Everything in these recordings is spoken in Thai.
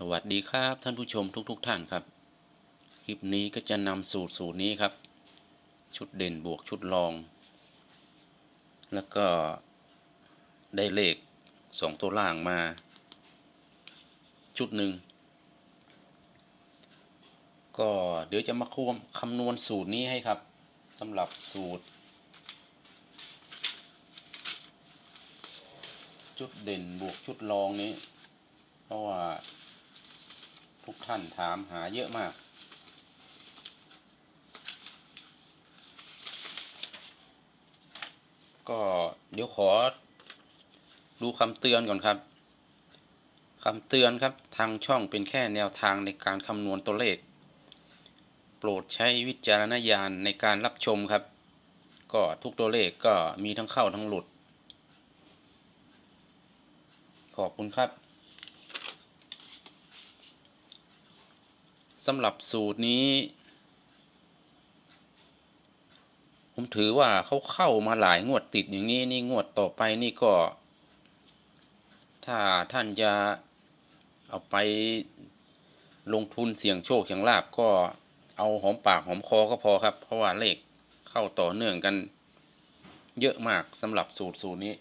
สวัสดีครับท่านผู้ชมทุกๆทท่านครับ คลิปนี้ก็จะนำสูตรสูตรนี้ครับ ชุดเด่นบวกชุดรอง แล้วก็ได้เลขสองตัวล่างมา ชุดหนึ่ง ก็เดี๋ยวจะมาควมคำนวณสูตรนี้ให้ครับสำหรับสูตรชุดเด่นบวกชุดรองนี้ เพราะว่า ทุกท่านถามหาเยอะมาก ก็เดี๋ยวขอดูคำเตือนก่อนครับคำเตือนครับทางช่องเป็นแค่แนวทางในการคำนวณตัวเลข โปรดใช้วิจารณญาณในการรับชมครับ ก็ทุกตัวเลขก็มีทั้งเข้าทั้งหลุด ขอบคุณครับ สำหรับสูตรนี้ ผมถือว่าเขาเข้ามาหลายงวดติดอย่างนี้นี่งวดต่อไปนี่ก็ ถ้าท่านจะเอาไปลงทุนเสี่ยงโชคเสี่ยงลาบก็เอาหอมปากหอมคอก็พอครับ เพราะว่าเลขเข้าต่อเนื่องกัน เยอะมากสำหรับสูตรสูตรนี้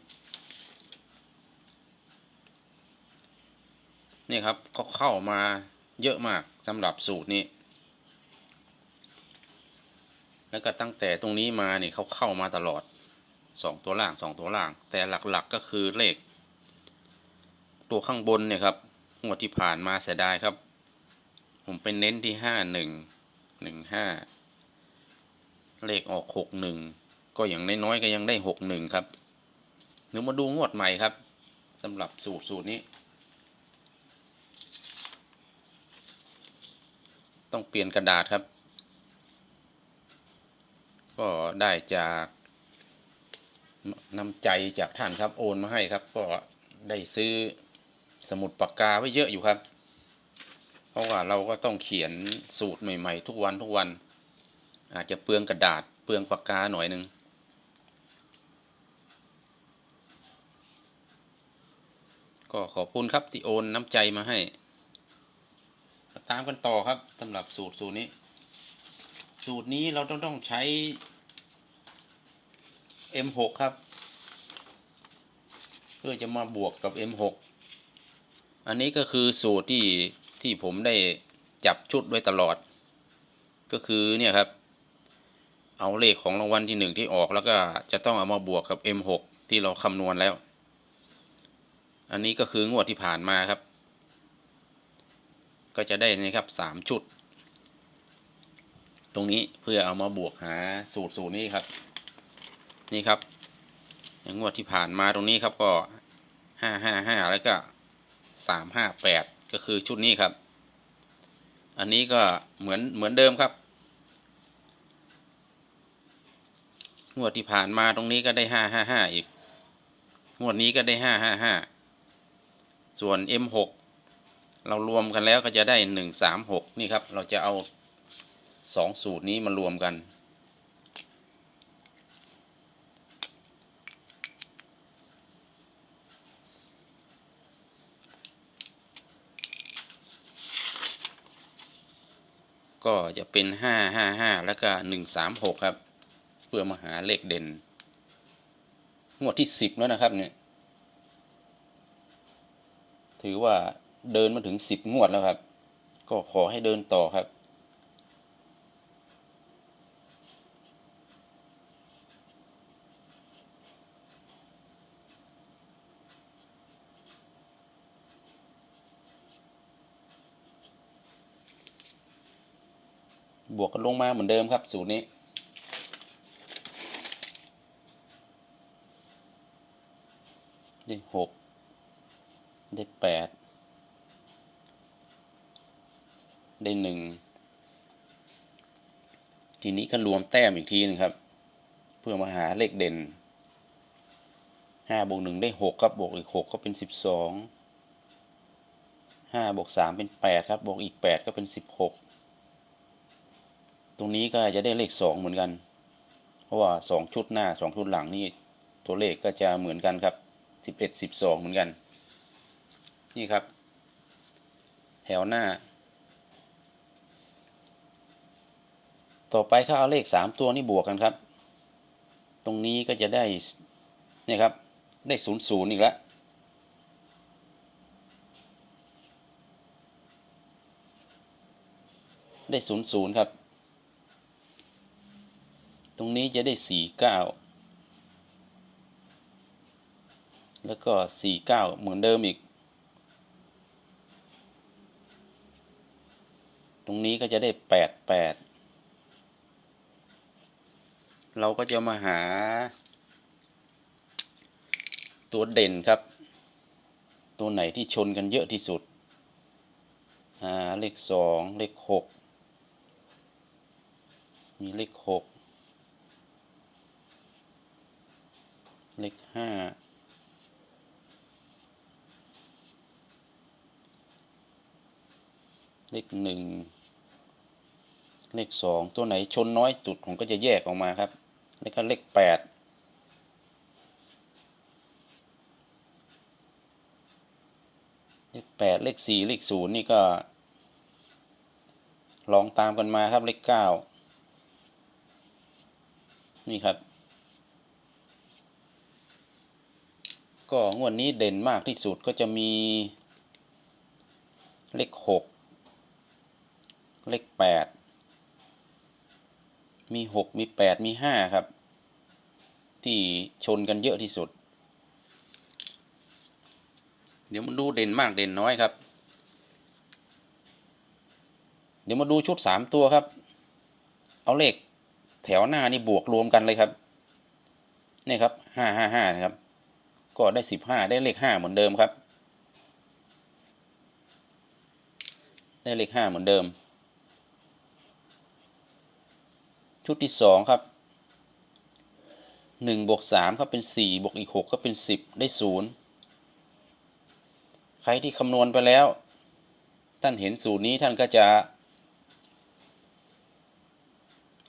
นี่ครับเขาเข้ามา เยอะมากสำหรับสูตรนี้ แล้วก็ตั้งแต่ตรงนี้มาเนี่ยเขาเข้ามาตลอดสองตัวล่างสองตัวล่าง แต่หลักๆก็คือเลข ตัวข้างบนเนี่ยครับงวดที่ผ่านมาเสียดายครับ ผมไปเน้นที่ห้าหนึ่งหนึ่งห้าเลขออกหกหนึ่งก็อย่างน้อยๆก็ยังได้หกหนึ่งครับเดี๋ยวมาดูงวดใหม่ครับสำหรับสูตรสูตรนี้ ต้องเปลี่ยนกระดาษครับ ก็ได้จากน้ำใจจากท่านครับโอนมาให้ครับ ก็ได้ซื้อสมุดปากกาไว้เยอะอยู่ครับ เพราะว่าเราก็ต้องเขียนสูตรใหม่ ๆ ทุกวันทุกวัน อาจจะเปลืองกระดาษเปลืองปากกาหน่อยหนึ่งก็ขอบคุณครับที่โอนน้ำใจมาให้ ตามกันต่อครับสำหรับสูตรสูตรนี้ สูตรนี้เราต้องต้องใช้ M6 ครับ เพื่อจะมาบวกกับ M6 อันนี้ก็คือสูตรที่ที่ผมได้จับชุดไว้ตลอด ก็คือเนี่ยครับ เอาเลขของรางวัลที่หนึ่งที่ออกแล้วก็จะต้องเอามาบวกกับ M6 ที่เราคำนวณแล้ว อันนี้ก็คืองวดที่ผ่านมาครับ ก็จะได้นะครับสามชุด ตรงนี้เพื่อเอามาบวกหาสูตรสูตรนี้ครับ นี่ครับอย่างงวดที่ผ่านมาตรงนี้ครับก็ห้าห้าห้าแล้วก็สามห้าแปดก็คือชุดนี้ครับ อันนี้ก็เหมือนเหมือนเดิมครับ งวดที่ผ่านมาตรงนี้ก็ได้ห้าห้าห้าอีก งวดนี้ก็ได้ห้าห้าห้าส่วน M6 เรารวมกันแล้วก็จะได้หนึ่งสามหกนี่ครับ เราจะเอาสองสูตรนี้มารวมกัน ก็จะเป็นห้าห้าห้าแล้วก็หนึ่งสามหกครับ เพื่อมาหาเลขเด่น งวดที่สิบแล้วนะครับเนี่ย ถือว่า เดินมาถึงสิบงวดแล้วครับ ก็ขอให้เดินต่อครับ บวกกันลงมาเหมือนเดิมครับ สูตรนี้ได้หกได้แปด ได้หนึ่งทีนี้ก็รวมแต้มอีกทีนึงครับ เพื่อมาหาเลขเด่นห้าบวกหนึ่งได้หกครับบวกอีกหกก็เป็นสิบสองห้าบวกสามเป็นแปดครับบวกอีกแปดก็เป็นสิบหกตรงนี้ก็จะได้เลขสองเหมือนกัน เพราะว่าสองชุดหน้าสองชุดหลังนี่ตัวเลขก็จะเหมือนกันครับสิบเอ็ดสิบสองเหมือนกัน นี่ครับ แถวหน้า ต่อไปเขาเอาเลขสามตัวนี้บวกกันครับ ตรงนี้ก็จะได้เนี่ยครับ ได้ศูนย์ศูนย์อีกแล้วได้ศูนย์ศูนย์ครับ ตรงนี้จะได้สี่เก้าแล้วก็สี่เก้าเหมือนเดิมอีก ตรงนี้ก็จะได้แปดแปด เราก็จะมาหา ตัวเด่นครับ ตัวไหนที่ชนกันเยอะที่สุด หาเลขสองเลขหกมีเลขหกเลขห้าเลขหนึ่งเลขสองตัวไหนชนน้อยสุดผมก็จะแยกออกมาครับ แล้วก็เลขแปดเลขแปดเลขสี่เลขศูนย์นี่ก็ ลองตามกันมาครับเลขเก้านี่ครับ ก็งวดนี้เด่นมากที่สุดก็จะมีเลขหกเลขแปดมีหกมีแปดมีห้าครับ ที่ชนกันเยอะที่สุด เดี๋ยวมาดูเด่นมากเด่นน้อยครับ เดี๋ยวมาดูชุดสามตัวครับ เอาเลขแถวหน้านี่บวกรวมกันเลยครับนี่ครับห้าห้าห้านะครับ ก็ได้สิบห้าได้เลขห้าเหมือนเดิมครับ ได้เลขห้าเหมือนเดิม ชุดที่สองครับ หนึ่งบวกสามครับเป็นสี่บวกอีกหกก็เป็นสิบได้ศูนย์ใครที่คำนวณไปแล้ว ท่านเห็นสูตรนี้ท่านก็จะ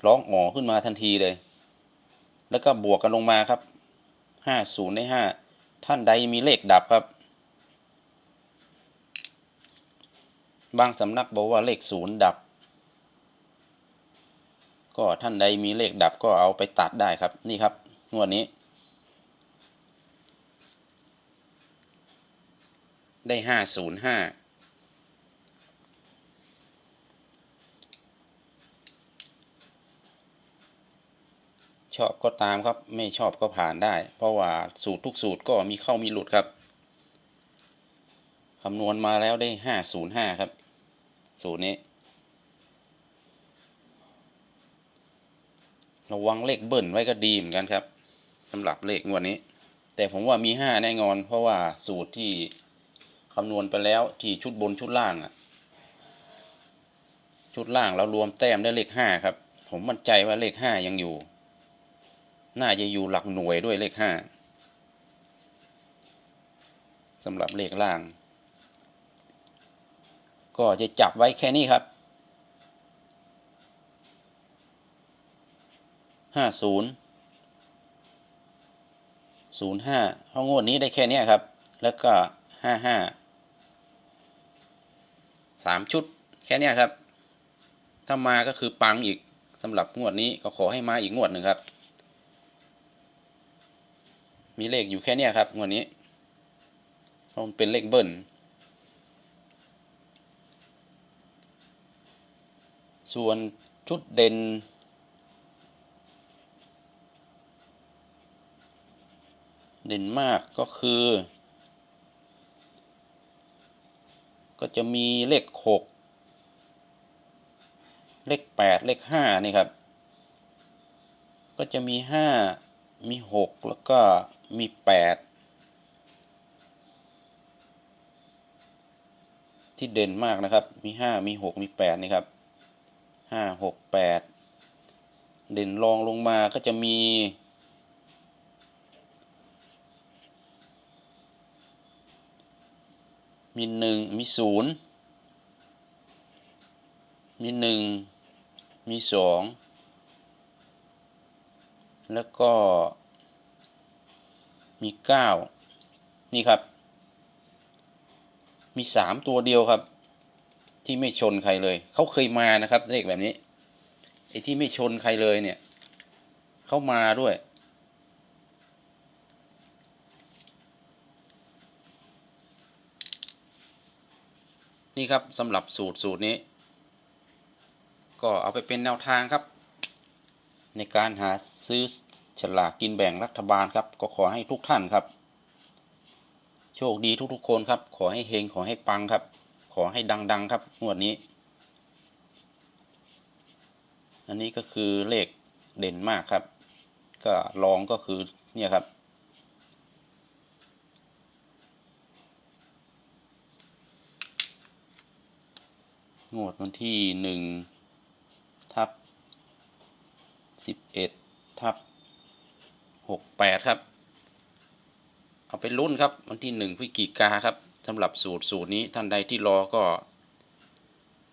ร้องอ๋อขึ้นมาทันทีเลย แล้วก็บวกกันลงมาครับห้าศูนย์ได้ห้าท่านใดมีเลขดับครับ บางสำนักบอกว่าเลขศูนย์ดับ ก็ท่านใดมีเลขดับก็เอาไปตัดได้ครับนี่ครับ งวดนี้ ได้ห้าศูนย์ห้าชอบก็ตามครับ ไม่ชอบก็ผ่านได้ เพราะว่าสูตรทุกสูตรก็มีเข้ามีหลุดครับ คำนวณมาแล้วได้ห้าศูนย์ห้าครับ สูตรนี้ ระวังเลขเบิ้ลไว้ก็ดีเหมือนกันครับ สำหรับเลขงวดนี้ แต่ผมว่ามีห้าแน่นอน เพราะว่าสูตรที่คำนวณไปแล้วที่ชุดบนชุดล่างอะชุดล่างเรารวมแต้มได้เลขห้าครับ ผมมั่นใจว่าเลขห้ายังอยู่ น่าจะอยู่หลักหน่วยด้วยเลขห้าสำหรับเลขล่าง ก็จะจับไว้แค่นี้ครับห้าศูนย์ ศูนย์ห้าเพราะงวดนี้ได้แค่นี้ครับ แล้วก็ห้าห้าสามชุดแค่นี้ครับ ถ้ามาก็คือปังอีกสำหรับงวดนี้ก็ขอให้มาอีกงวดหนึ่งครับ มีเลขอยู่แค่นี้ครับงวดนี้เพราะมันเป็นเลขเบิ้ลส่วนชุดเด่น เด่นมากก็คือ ก็จะมีเลขหกเลขแปดเลขห้านี่ครับ ก็จะมีห้ามีหกแล้วก็มีแปดที่เด่นมากนะครับ มีห้ามีหกมีแปดนี่ครับห้าหกแปดเด่นรองลงมาก็จะมี มีหนึ่งมีศูนย์มีหนึ่งมีสองแล้วก็มีเก้านี่ครับ มีสามตัวเดียวครับ ที่ไม่ชนใครเลย เขาเคยมานะครับเลขแบบนี้ไอ้ที่ไม่ชนใครเลยเนี่ย เขามาด้วย นี่ครับสำหรับสูตรสูตรนี้ ก็เอาไปเป็นแนวทางครับ ในการหาซื้อฉลากกินแบ่งรัฐบาลครับ ก็ขอให้ทุกท่านครับ โชคดีทุกๆคนครับ ขอให้เฮงขอให้ปังครับ ขอให้ดังๆครับงวดนี้ อันนี้ก็คือเลขเด่นมากครับ ก็รองก็คือเนี่ยครับ งวดวันที่หนึ่งทับสิบเอ็ดทับหกแปดครับ เอาไปลุ้นครับ วันที่หนึ่งพฤศจิกาครับสำหรับสูตรสูตรนี้ท่านใดที่รอก็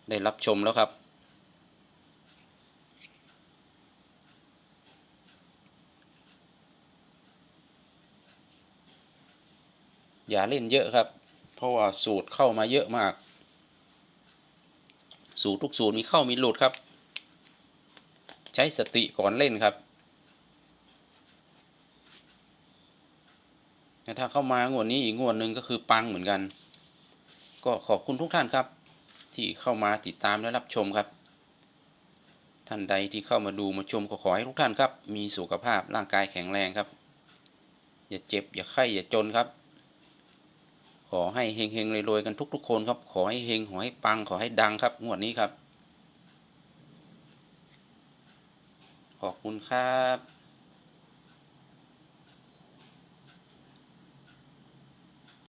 ได้รับชมแล้วครับ อย่าเล่นเยอะครับ เพราะว่าสูตรเข้ามาเยอะมาก สูตรทุกสูตรมีเข้ามีหลุดครับ ใช้สติก่อนเล่นครับถ้าเข้ามางวดนี้อีกงวดหนึ่งก็คือปังเหมือนกัน ก็ขอบคุณทุกท่านครับ ที่เข้ามาติดตามและรับชมครับ ท่านใดที่เข้ามาดูมาชมก็ขอให้ทุกท่านครับ มีสุขภาพร่างกายแข็งแรงครับ อย่าเจ็บอย่าไข้อย่าจนครับ ขอให้เฮงเฮงรวยๆกันทุก ๆ คนครับ ขอให้เฮงขอให้ปัง ขอให้ดังครับ งวดนี้ครับ ขอบคุณครับ